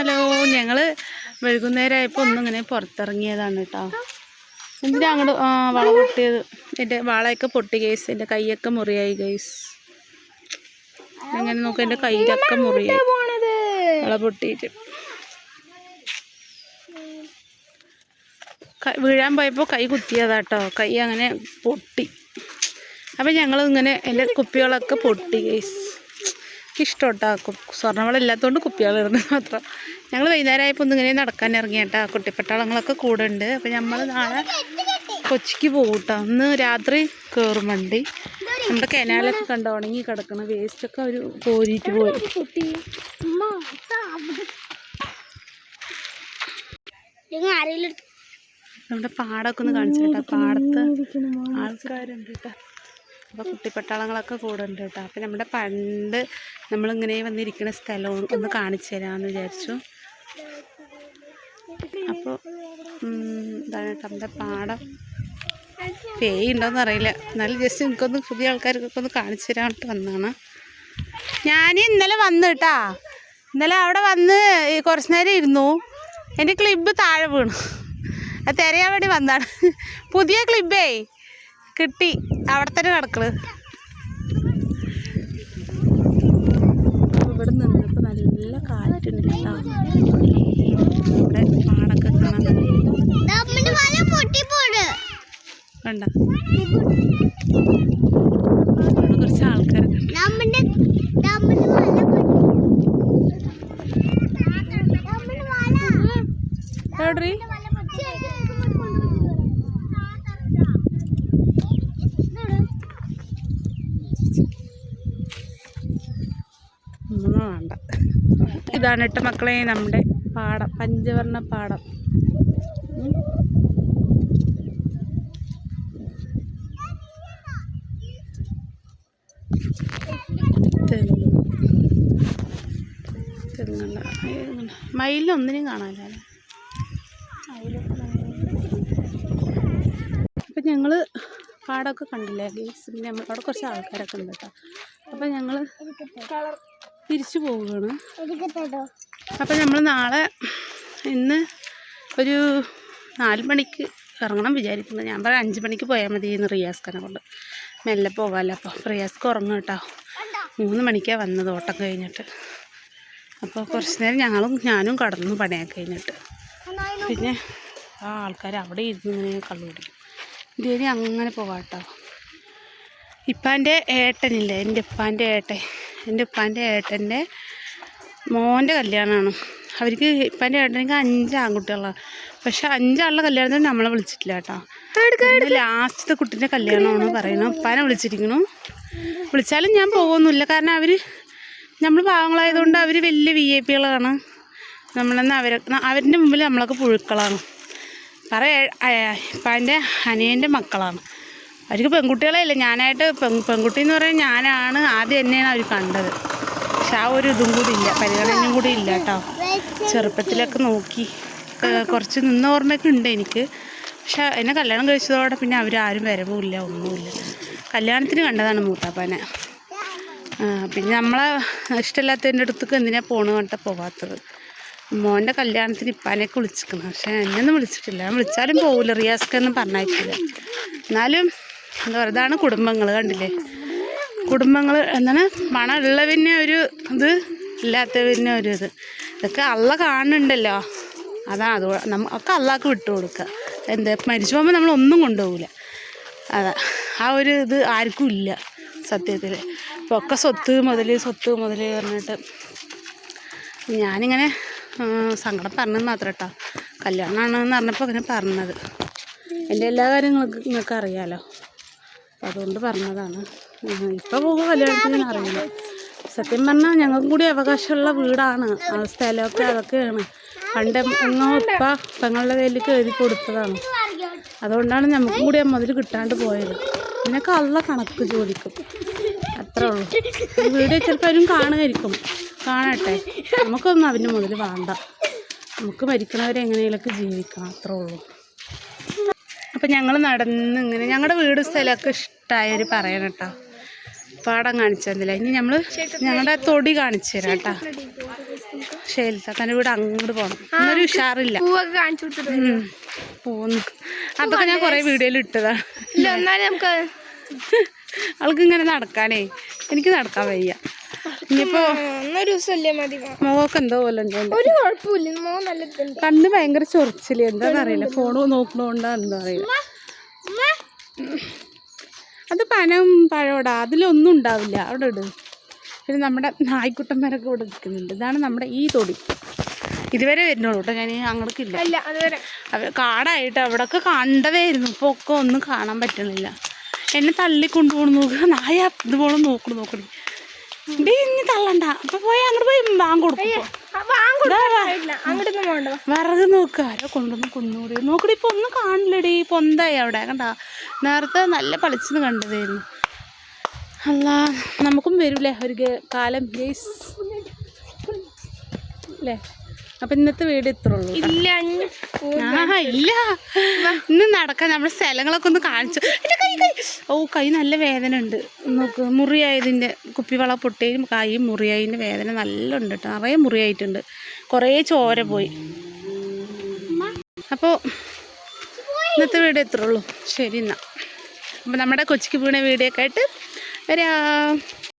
Hello ഞങ്ങൾ വൈകുന്നേരമായപ്പോൾ ഒന്നിങ്ങനെ പുറത്തിറങ്ങിയതാണ് കേട്ടോ എന്തിനാ അങ്ങോട്ട് വള പൊട്ടിയത്? എന്റെ വളയൊക്കെ പൊട്ടി ഗൈസ് എന്റെ കൈയൊക്കെ മുറിയായി ഗൈസ് എങ്ങനെ നോക്ക എന്റെ കൈയിലൊക്കെ മുറിയായി വള പൊട്ടിയിട്ട്. വീഴാൻ പോയപ്പോൾ കൈ കുത്തിയതാട്ടോ കൈ അങ്ങനെ പൊട്ടി. അപ്പം ഞങ്ങൾ ഇങ്ങനെ എന്റെ കുപ്പികളൊക്കെ പൊട്ടി ഗൈസ് ഇഷ്ടോട്ടാ സ്വർണവളില്ലാത്തതുകൊണ്ട് കുപ്പികൾ ഇടുന്നത് മാത്രം. ഞങ്ങൾ വൈകുന്നേരമായപ്പോൾ ഒന്ന് ഇങ്ങനെ നടക്കാൻ ഇറങ്ങിയട്ടാ. കുട്ടിപ്പട്ടാളങ്ങളൊക്കെ കൂടെ ഉണ്ട്. അപ്പം നമ്മൾ നാളെ കൊച്ചിക്ക് പോകും കേട്ടോ അന്ന് രാത്രി കയറും വണ്ടി. നമ്മുടെ കനാലൊക്കെ കണ്ടോ? ഉണങ്ങി കിടക്കണം വേസ്റ്റൊക്കെ അവർ കോരിയിട്ട് പോയി. നമ്മുടെ പാടമൊക്കെ ഒന്ന് കാണിച്ചു കേട്ടോ. പാടത്ത് ആൾക്കാരുണ്ട് കേട്ടോ അപ്പോൾ കുട്ടിപ്പട്ടാളങ്ങളൊക്കെ കൂടെ ഉണ്ട് കേട്ടോ അപ്പം നമ്മുടെ പണ്ട് നമ്മളിങ്ങനെ വന്നിരിക്കുന്ന സ്ഥലം ഒന്ന് കാണിച്ചു തരാമെന്ന് വിചാരിച്ചു. അപ്പോൾ എന്താണ് കേട്ടോ നമ്മുടെ പാടം പേയ് ഉണ്ടോയെന്ന് അറിയില്ല എന്നാലും ജസ്റ്റ് നിങ്ങൾക്കൊന്ന് പുതിയ ആൾക്കാർക്കൊക്കെ ഒന്ന് കാണിച്ചു തരാനായിട്ട് വന്നതാണ്. ഞാൻ ഇന്നലെ വന്നു കേട്ടാ ഇന്നലെ അവിടെ വന്ന് കുറച്ച് നേരം ഇരുന്നു. എന്റെ ക്ലിബ് താഴെ വീണു. അത് തിരയാൻ വേണ്ടി വന്നതാണ്. പുതിയ ക്ലിബേ കിട്ടി. അവിടെ തന്നെ കിടക്കൾ ഇവിടെ നിന്നപ്പോൾ നല്ല കാറ്റുണ്ട് കേട്ടോ. ഇവിടെ പാടൊക്കെ കാണാൻ കണ്ട? അവിടെ കുറച്ച് ആൾക്കാരൊക്കെ ഉണ്ട്. നമ്മുടെ നമ്മുടെ വല പൊട്ടി നമ്മുടെ വല എവിടെടി? വല പൊട്ടി ഒന്നും വേണ്ട ഇതാണ് എട്ട് മക്കളെ നമ്മുടെ പാടം പഞ്ചവർണ പാടം. മയിലൊന്നിനും കാണാനില്ല അപ്പം ഞങ്ങൾ പാടമൊക്കെ കണ്ടില്ലേ? ഗേസ് പിന്നെ നമ്മൾ അവിടെ കുറച്ച് ആൾക്കാരൊക്കെ ഉണ്ട് കേട്ടോ. അപ്പം ഞങ്ങൾ തിരിച്ചു പോവുകയാണ്. അപ്പം നമ്മൾ നാളെ ഇന്ന് ഒരു നാല് മണിക്ക് ഇറങ്ങണം വിചാരിക്കുന്നത് ഞാൻ പറയാം അഞ്ച് മണിക്ക് പോയാൽ മതി ഇന്ന് റിയാസ്കനെ കൊണ്ട്. മെല്ലെ പോകാമല്ലോ അപ്പോൾ റിയാസ്ക്ക് ഉറങ്ങും കേട്ടോ. മൂന്ന് മണിക്കാണ് വന്നത് ഓട്ടം കഴിഞ്ഞിട്ട്. അപ്പോൾ കുറച്ച് നേരം ഞങ്ങളും ഞാനും കടന്നു പണിയൊക്കെ കഴിഞ്ഞിട്ട്. പിന്നെ ആ ആൾക്കാർ അവിടെ ഇരുന്ന് ഇങ്ങനെ കള്ളു കുടിക്കും. ഇതുവരെ അങ്ങനെ പോവാട്ടോ. ഇപ്പാന്റെ ഏട്ടനില്ലേ? എന്റെ ഉപ്പാന്റെ ഏട്ടൻ. എന്റെ ഉപ്പാന്റെ ഏട്ടന്റെ മോന്റെ കല്യാണമാണ്. അവർക്ക് ഇപ്പാന്റെ ഏട്ടനിക്ക് അഞ്ച് ആൺകുട്ടികളാണ് പക്ഷെ അഞ്ചാളുടെ കല്യാണത്തിന് നമ്മളെ വിളിച്ചിട്ടില്ല കേട്ടോ. ലാസ്റ്റത്തെ കുട്ടീന്റെ കല്യാണമാണ് പറയുന്നത് ഉപ്പാനെ വിളിച്ചിരിക്കണു വിളിച്ചാലും ഞാൻ പോകുന്നില്ല. കാരണം അവർ നമ്മൾ പാവങ്ങളായതുകൊണ്ട് അവർ വലിയ വി ഐ പികളാണ് നമ്മളെന്ന് അവരെ അവരുടെ മുമ്പിൽ നമ്മളൊക്കെ പുഴുക്കളാണ്. പറ അനിയന്റെ മക്കളാണ്. അവർക്ക് പെൺകുട്ടികളെ ഇല്ല ഞാനായിട്ട് പെൺ പെൺകുട്ടി എന്ന് പറയാൻ ഞാനാണ് ആദ്യം എന്നെയാണ് അവർ കണ്ടത്. പക്ഷെ ആ ഒരു ഇതും കൂടി ഇല്ല പരിഗണനയും കൂടി ഇല്ല കേട്ടോ. ചെറുപ്പത്തിലൊക്കെ നോക്കി കുറച്ച് നിന്ന ഓർമ്മയൊക്കെ ഉണ്ട് എനിക്ക്. പക്ഷെ എന്നെ കല്യാണം കഴിച്ചതോടെ പിന്നെ അവരാരും വരവുമില്ല ഒന്നുമില്ല. കല്യാണത്തിന് കണ്ടതാണ് മൂത്താപ്പനെ. പിന്നെ നമ്മളെ ഇഷ്ടമില്ലാത്തതിന്റെ അടുത്തേക്ക് എന്തിനാ പോണ് പറഞ്ഞിട്ട് പോവാത്തത്. മോന്റെ കല്യാണത്തിന് ഇപ്പാനൊക്കെ വിളിച്ചിരിക്കണം പക്ഷേ എന്നെയൊന്നും വിളിച്ചിട്ടില്ല. ഞാൻ വിളിച്ചാലും പോകില്ല റിയാസ്ക്കൊന്നും പറഞ്ഞയക്കില്ല എന്നാലും എന്താ പറയുക ഇതാണ് കുടുംബങ്ങൾ കണ്ടില്ലേ? കുടുംബങ്ങൾ എന്താണ്? പണം പിന്നെ ഒരു ഇത് ഇല്ലാത്തവന് ഒരു ഇത്. ഇതൊക്കെ അള്ള കാണുന്നുണ്ടല്ലോ. അതാണ് അത് നമുക്ക് അള്ളാക്ക് വിട്ടു കൊടുക്കുക. എന്താ? മരിച്ചു പോകുമ്പോൾ നമ്മളൊന്നും കൊണ്ടുപോകില്ല അതാ ആ ഒരു ഇത് ആർക്കും ഇല്ല സത്യത്തിൽ. ഇപ്പോൾ ഒക്കെ സ്വത്ത് മുതൽ സ്വത്ത് മുതൽ പറഞ്ഞിട്ട് ഞാനിങ്ങനെ സങ്കടം പറഞ്ഞത് മാത്രം കേട്ടോ. കല്യാണമാണെന്ന് പറഞ്ഞപ്പോൾ അങ്ങനെ പറഞ്ഞത്. എന്റെ എല്ലാ കാര്യങ്ങളും നിങ്ങൾക്ക് അറിയാലോ. അപ്പം അതുകൊണ്ട് പറഞ്ഞതാണ്. ഇപ്പോൾ പോകുമ്പോൾ കല്യാണത്തിന് അറിയില്ല. സത്യം പറഞ്ഞാൽ ഞങ്ങൾക്കും കൂടി അവകാശമുള്ള വീടാണ്. ആ സ്ഥലമൊക്കെ അതൊക്കെയാണ്. പണ്ട് എങ്ങോ ഇപ്പ പെങ്ങളുടെ കയ്യിലേക്ക് എഴുതി കൊടുത്തതാണ്. അതുകൊണ്ടാണ് നമുക്കും കൂടി മുതൽ കിട്ടാണ്ട് പോയത്. ഇതിനൊക്കെ അള്ള കണക്ക് ചോദിക്കും. അത്രേ ഉള്ളൂ. വീഡിയോ ചിലപ്പോൾ അവരും കാണുമായിരിക്കും. കാണട്ടെ. നമുക്കൊന്നും അവന്റെ മുതൽ വേണ്ട. നമുക്ക് മരിക്കുന്നവരെ എങ്ങനെയൊക്കെ ജീവിക്കണം. അത്രേ ഉള്ളൂ. അപ്പം ഞങ്ങൾ നടന്ന് ഇങ്ങനെ ഞങ്ങളുടെ വീട് സ്ഥലമൊക്കെ ഇഷ്ടമായവർ പറയണം കേട്ടോ. പാടം കാണിച്ചു തന്നില്ല ഇനി നമ്മൾ ഞങ്ങളുടെ തൊടി കാണിച്ചു തരാം കേട്ടോ. ശൈലിത തന്റെ വീട് അങ്ങോട്ട് പോകണം ഒരു ഉഷാറില്ല. പോന്നു അതൊക്കെ ഞാൻ കുറേ വീഡിയോയിൽ ഇട്ടതാ. ഇല്ല എന്നാലും നമുക്ക് ഇങ്ങനെ നടക്കാനേ. എനിക്ക് നടക്കാൻ വയ്യ. ഇനിയിപ്പോ ഒന്നൊരു ദിവസമല്ലേ മതി. മുഖമൊക്കെ എന്തോ പോലെ ഉണ്ട്. ഒരു കുഴപ്പമില്ല മോ നല്ലതുണ്ട് കണ്ണ് ഭയങ്കര ചൊറിച്ചിൽ. എന്താന്ന് അറിയില്ല ഫോണ് നോക്കണോണ്ടാ എന്താ അറിയില്ല അത് പനം പഴോടാ. അതിലൊന്നും ഉണ്ടാവില്ല. അവിടെ ഇട്. പിന്നെ നമ്മുടെ നായ്ക്കുട്ടന്മാരൊക്കെ ഇവിടെ നിൽക്കുന്നുണ്ട്. ഇതാണ് നമ്മുടെ ഈ തൊടി. ഇതുവരെ വരുന്നുള്ളൂ കേട്ടോ. ഞാൻ അങ്ങോട്ടേക്കില്ല അല്ല അതുവരെ. അവിടെ കാടായിട്ട് അവിടെയൊക്കെ കണ്ടതായിരുന്നു. ഇപ്പോൾ ഒക്കെ ഒന്നും കാണാൻ പറ്റണില്ല എന്നെ തള്ളിക്കൊണ്ടുപോകണം നോക്കുക നായ ഇതുപോലെ നോക്കണം നോക്കണേ. ഡേ ഇനി തള്ളണ്ട. അപ്പൊ പോയി അങ്ങോട്ട് പോയി ബാങ്ക് കൊടുക്കും വിറക് നോക്കുക ആരോ കൊണ്ടുവന്ന് കുന്നുകൂടി നോക്കടി ഇപ്പൊ ഒന്നും കാണില്ലടി. പൊന്തായി അവിടെ? കണ്ട? നേരത്തെ നല്ല പളിച്ചെന്ന് കണ്ടതായിരുന്നു. അല്ല നമുക്കും വരൂലേ? ഒരു കാലം. ഗേസ്. അല്ലേ? അപ്പൊ ഇന്നത്തെ വീട് ഇത്ര ഉള്ളൂ ഇല്ല ആ ഇല്ല. ഇന്ന് നടക്കാൻ നമ്മുടെ സ്ഥലങ്ങളൊക്കെ ഒന്ന് കാണിച്ചു. കൈ കൈ. ഓ കൈ നല്ല വേദന ഉണ്ട്. നോക്ക് മുറിയായതിന്റെ കുപ്പിവള പൊട്ടിയും കൈ മുറിയായതിന്റെ വേദന നല്ല ഉണ്ട് കേട്ടോ നിറയെ മുറിയായിട്ടുണ്ട്. കുറേ ചോര പോയി. അപ്പോൾ ഇന്നത്തെ വീട് ഇത്രേ ഉള്ളൂ ശരി എന്നാൽ അപ്പോൾ നമ്മുടെ കൊച്ചിക്ക് വീണ വീഡിയോ ഒക്കെ ആയിട്ട് വരാം.